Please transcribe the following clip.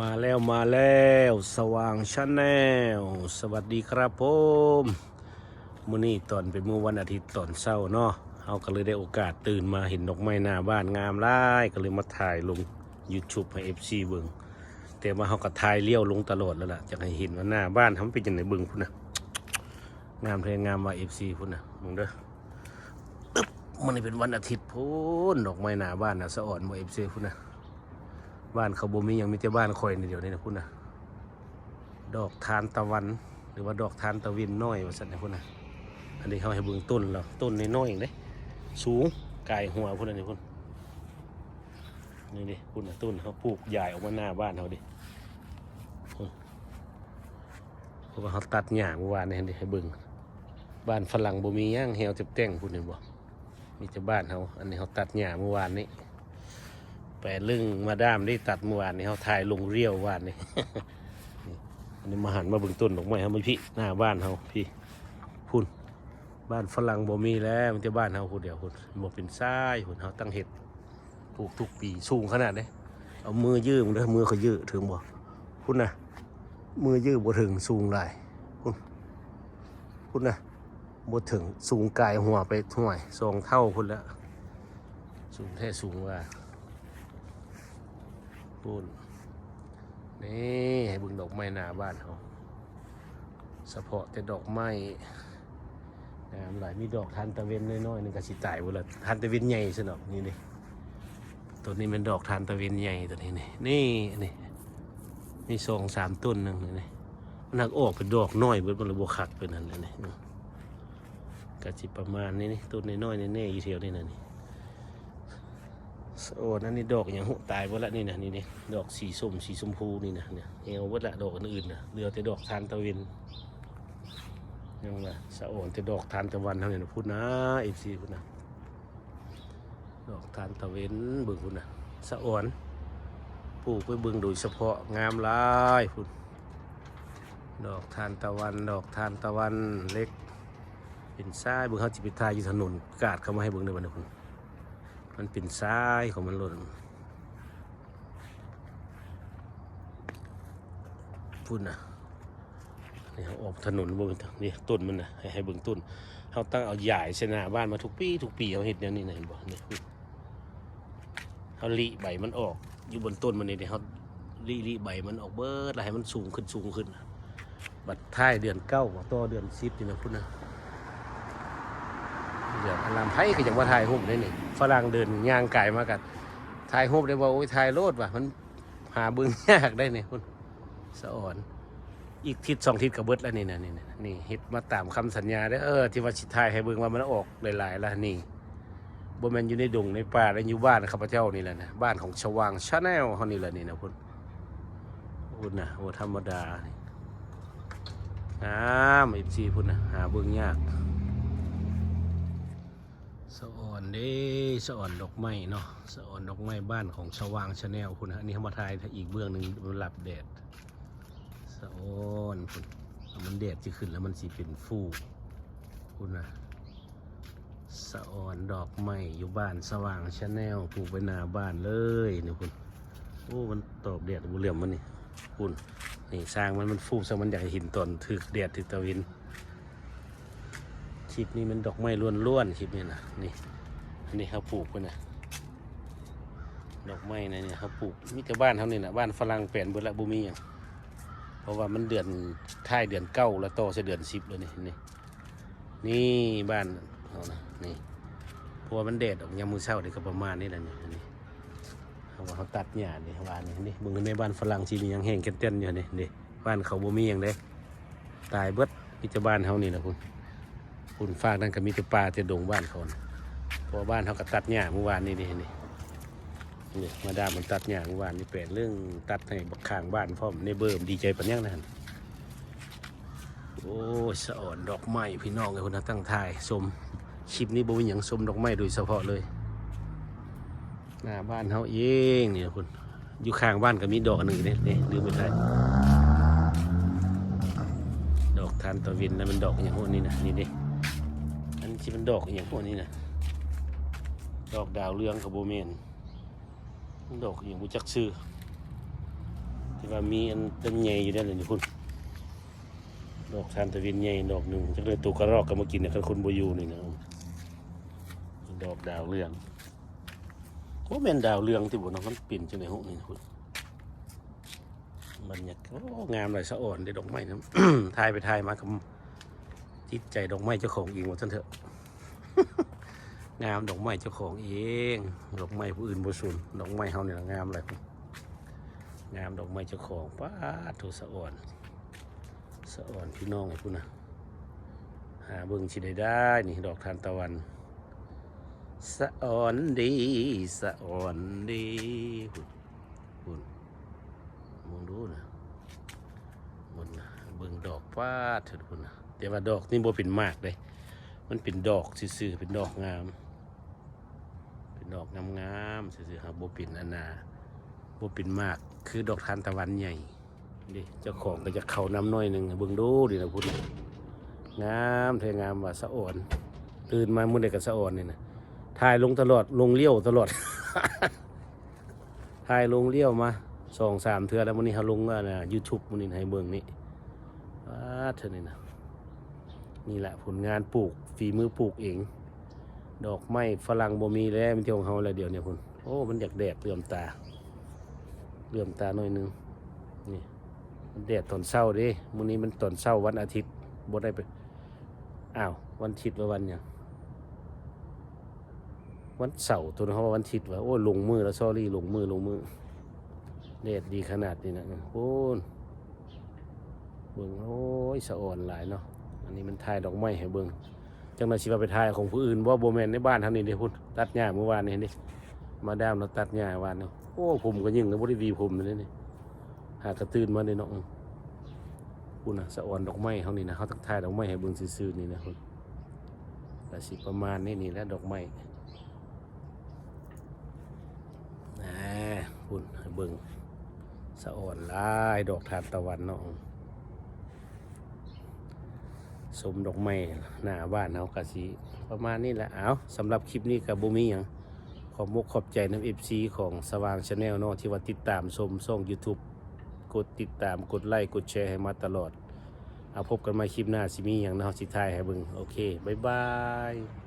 มาแล้วมาแล้วสว่างชาแนลสวัสดีครับผมมื้อนี้ตอนเป็นมื้อวันอาทิตย์ตอนเช้าเนาะเฮาก็เลยได้โอกาสตื่นมาเห็นดอกไม้หน้าบ้านงามหลายก็เลยมาถ่ายลง YouTube ให้ FC เบิ่งแต่ว่าเฮาก็ถ่ายเลี้ยวลงตลอดแล้วล่ะจะให้เห็นว่าหน้าบ้านทำเป็นจังไดเบิ่งพุ่นน่ะงามแท้งามว่า FC พุ่นน่ะมึงเด้อตึ๊บมันนี่เป็นวันอาทิตย์พุ่นดอกไม้หน้าบ้านนะสะอ่อนบ่ FC พุ่นน่ะ บ้านเขาบ่มียังมีแต่บ้านคอยนี่เดียวนี่นะพุ่นะดอกทานตะวัน หรือว่าดอกทานตะวินน้อยว่าซั่นนะพุ่นะอันนี้เขาให้เบิ่งต้นแล้วต้นน้อยๆเองเด้สูงกายหัวพุ่นน่ะนี่พุ่นนี่ดิพุ่นน่ะต้นเขาปลูกใหญ่ออกมาหน้าบ้านเขาดิพุ่นเพราะว่าเขาตัดหญ้าเมื่อวานนี่ดิให้เบิ่งบ้านฝรั่งบ่มีหยังแฮวจะแต่งพุ่นนี่บ่มีแต่บ้านเขาอันนี้เขาตัดหญ้าเมื่อวานนี้ แปดลึงมาด้ามได้ตัดเมื่อวานนี้เขาถ่ายลงเรียววานนี้อันนี้มาหันมาบิ่งต้นดอกไม้เขาไม่พี่หน้าบ้านเขาพี่พุ่นบ้านฝรั่งบ่มีแล้วมันจะบ้านเขาคนเดียวคนบ่เป็นทรายคนเขาตั้งเห็ดปลูกทุกปีสูงขนาดนี้เอามือยืมเด้อมือเขายืดถึงบ่พุ่นนะมือยืดบ่ถึงสูงหลายพุ่นพุ่นนะบ่ถึงสูงกายหัวไปห่วยสองเท่าพุ่นแล้วสูงแท้สูงว่า ปูนนี่ให้บึงดอกไม้หน้าบ้านเขาสะเพาะแต่ดอกไม้งามหลายมีดอกทานตะเวนน้อยๆนึงก็สิตายหมดละทานตะเวนใหญ่สนอกนี่นี่ตัวนี้เป็นดอกทานตะเวนใหญ่ตัวนี้นี่นี่นี่มีสองสามต้นหนึ่งนี่นี่มันหักออกเป็นดอกน้อยเบิดมันเลยบวขัดเป็นนั่นเลยนี่ก็สิประมาณนี้นี่ต้นน้อยๆแน่ๆอยู่แถวนี้นะนี่ โอ้นั่นนี่ดอกอย่างหุตายหมดละนี่นะนี่นี่ดอกสีส้มสีชมพูนี่นะเนี่ยเอวหมดละดอกอื่นนะเหลือแต่ดอกทานตะวินยังไงสะโอนแต่ดอกทานตะวันเท่านี้นพูดนะเอฟซีพูดนะดอกทานตะเวนเบิ่งพูดนะสะโอนปลูกไปเบิ่งโดยเฉพาะงามลายพูดดอกทานตะวัน ดอกทานตะวันเล็ก เป็นซ้ายเบิ่งเขาจิไปทายอยู่ถนนกาดเข้ามาให้เบิ่งในวันนี้พุ่น มันเป็นซ้ายของมันหล่นพุ่นนะนี่เขาออกถนนเบิ่งนี่ต้นมันนะให้เบิ่งต้นเขาตั้งเอาใหญ่ชนะบ้านมาทุกปีทุกปีเขาเห็นอย่างนี้นะเห็นบ่นี่เขาลีใบมันออก อยู่บนต้นมันนี่เดี๋ยเขาลีลีใบมันออกเบิดแล้วให้มันสูงขึ้นสูงขึ้น บัดท้ายเดือนเก้าต่อเดือนสิบนี่นะพุ่นนะ เดี๋ยวอารามไพ่ก็ยังว่าถ่ายรูปได้นี่ฝรั่งเดินย่างไก่มากันถ่ายรูปได้ว่าโอ้ยถ่ายโลดว่ะมันหาเบึงยากได้นี่คุณสะอ่อนอีกทิศสองทิศกับเบิดแล้วนี่นะนี่นะนี่เฮ็ดมาตามคำสัญญาได้เออที่ว่าสิถ่ายให้เบิ่งว่ามันออกหลายๆแล้วนี่บ่แม่นอยู่ในดงในป่าแล้วอยู่บ้านข้าพเจ้านี่แหละนะบ้านของชวางชาแนลเฮานี่แหละนี่นะคุณพุ่นนะโอ้ธรรมดานี่งามอีซีพุ่นนะหาเบิ่งยาก สะอ่อนเด้สะอ่อนดอกไม้เนาะสะอ่อนดอกไม้บ้านของสว่างชาแนลคุณฮะนนี้เขามาถ่ายอีกเบื้องหนึ่งมันหลับแดดสะอ่อนคุณมันแดดจะขึ้นแล้วมันสีเป็นฟูคุณนะสะอ่อนดอกไม้อยู่บ้านสว่างชาแนลปลูกไว้หน้าบ้านเลยนี่คุณโอ้มันตอบแดดบุเหลี่ยมมันนี่คุณนี่สร้างมันมันฟูซะมันอยากห้เหินตอนถึกแดดถึกตะวิน คลิปนี้มันดอกไม้ล้วนๆคลิปนี้นะนี่อันนี้เขาปลูกไว้นะดอกไม้นะเนี่ยเขาปลูกมีแต่บ้านเขานี่นะบ้านฝรั่งแปลนเบิดละบุมีอย่างเพราะว่ามันเดือนท้ายเดือนเก้าแล้วโตจะเดือนสิบเลยนี่นี่นี่บ้านเขานะนี่เพราะว่ามันแดดออกยามมือเช้าเด็กก็ประมาณนี้แหละนี่นี่เขาว่าเขาตัดหญ้านี่บ้านนี่นี่บิ่งในบ้านฝรั่งที่มียังแห้งเต้นๆอยู่นี่นี่บ้านเขาบ่มีอย่างเด้ตายเบิดมีแต่บ้านเขานี่นะคุณ คุณฟากนั่นก็มีแต่ปลาแต่ดงบ้านเขานเพราะบ้านเขาก็ตัดหญ้าเมื่อวานนี่นี่นี่นี่มาดามมันตัดหญ้าเมื่อวานนี่แปลนเรื่องตัดให้บักข้างบ้านพ่อมในเบิ่มดีใจปัญญังนั่นโอ้สะอ่อนดอกไม้พี่น้องเลยคนนะตั้งทายชมคลิปนี้บ่มีหยังชมดอกไม้โดยเฉพาะเลยหน้าบ้านเขาเองเนี่ยคุณอยู่ข้างบ้านก็มีดอกหนึ่งนี่นี่ลืมไปถ่ายดอกทานตะวินแล้วมันดอกอย่างพวกนี้นะนี่ดิ อันที่มันดอกอย่างพวกนี้นะดอกดาวเรืองกับโบเมนดอกอย่างบุจักซื้อที่ว่ามีอันต้นใหญ่อยู่นั่นเลยนะคุณดอกทานตะวินใหญ่ดอกหนึ่งจักเลยตัวกระรอกก็มากินเนี่ยคันคนบ่อยู่นี่นะดอกดาวเรืองว่าแม่นดาวเรืองที่บ่เนาะมันปิ่นจังได๋ฮุนี่คุณบรรยากาศโอ้งามเลยสะอ่อนได้ดอกไม้นะทายไปทายมากับจิตใจดอกไม้เจ้าของเองว่าท่านเถอะ งามดอกไม้เจ้าของเอง ดอกไม้ผู้อื่นบ่สุนดอกไม้เฮาเนี่ล่ะงามเลยงามดอกไม้เจ้าของป้าดโถูสะอ่อนสะอ่อนพี่น้องไอ้พุ่นนะหาเบิ่งชิได้ได้นี่ดอกทานตะวันสะอ่อนดีสะอ่อนดีพุ่นพุ่นมองดูนะมันนะเบิ่งดอกป้าเถิดพุ่นนะแต่ว่าดอกนี่บ่เป็นมากเลย มันเป็นดอกซื่อเป็นดอกงาม เป็นดอกงามๆซื่อๆครับบ่เป็นอนนาบ่เป็นมากคือดอกทานตะวันใหญ่ดิเจ้าของก็จะเข้าน้ำน้อยหนึ่งเบิ่งดูดินะพุ่นงามเทงามว่าสะอ่อน ตื่นมามื้อใดก็สะอ่อนนี่นะถ่ายลงตลอดลงเลี้ยวตลอดถ่ายลงเลี้ยวมาสองสามเทือแล้วมื้อนี้เฮาลงอ่านะ YouTube มื้อนี้ให้เบิ่งนี่อ้าเท่านี้นะ นี่แหละผลงานปลูกฝีมือปลูกเอง ดอกไม้ฝรั่งบ่มีแล้วมันเที่ยวของเฮาแล้วเดียวเนี่ยพุ่นโอ้มันอยากแดดเลื่อมตาเลื่อมตาหน่อยนึงนี่มันแดดตอนเช้าดิมื้อนี้มันตอนเช้าวันอาทิตย์บ่ได้ไปอ้าววันอาทิตย์ว่าวันหยังวันเสาร์ตัวนั้เขาวันอาทิตย์ว่าโอ้ลงมือแล้วซอรี่ลงมือลงมือแดดดีขนาดนี้นะโอ้เบิ่งโอ้ยสะอ่อนหลายเนาะ นนี้มันถ่ายดอกไม้ให้เบิ่งจังได๋สิว่าไปถ่ายของผู้อื่นบ่าโบแมนในบ้านท่านี้เด้พุ่นตัดหญ้าเมื่อวานนี่เห็นดิมาดามเราตัดหญ้าวานนาะโอ้ผมก็ยิ่งนะบริวีผมเลยนี่หากระตื่นมาเลยเนาะอืมคุณนะสะออนดอกไม้เขานี่นะเขาตักทายดอกไม้ให้เบิ่งซื่อๆนี่นะคุณแต่สิประมาณนี้นี่แล้วดอกไม้นะคุณให้เบิ่งสะอ่อนลายดอกทานตะวันนาะอืม สมดอกไม้หน้าบ้านเขากะสีประมาณนี้แหละเอาสำหรับคลิปนี้กับบุมีอย่างขอบมกขอบใจน้ำเอฟซีของสว่างชาแนลเนาะที่ว่าติดตามชมช่อง YouTube กดติดตามกดไลค์กดแชร์ให้มาตลอดเอาพบกันใหมาคลิปหน้าสิมีอย่างเนาะสิทายให้เบิ่งโอเค บ๊ายบาย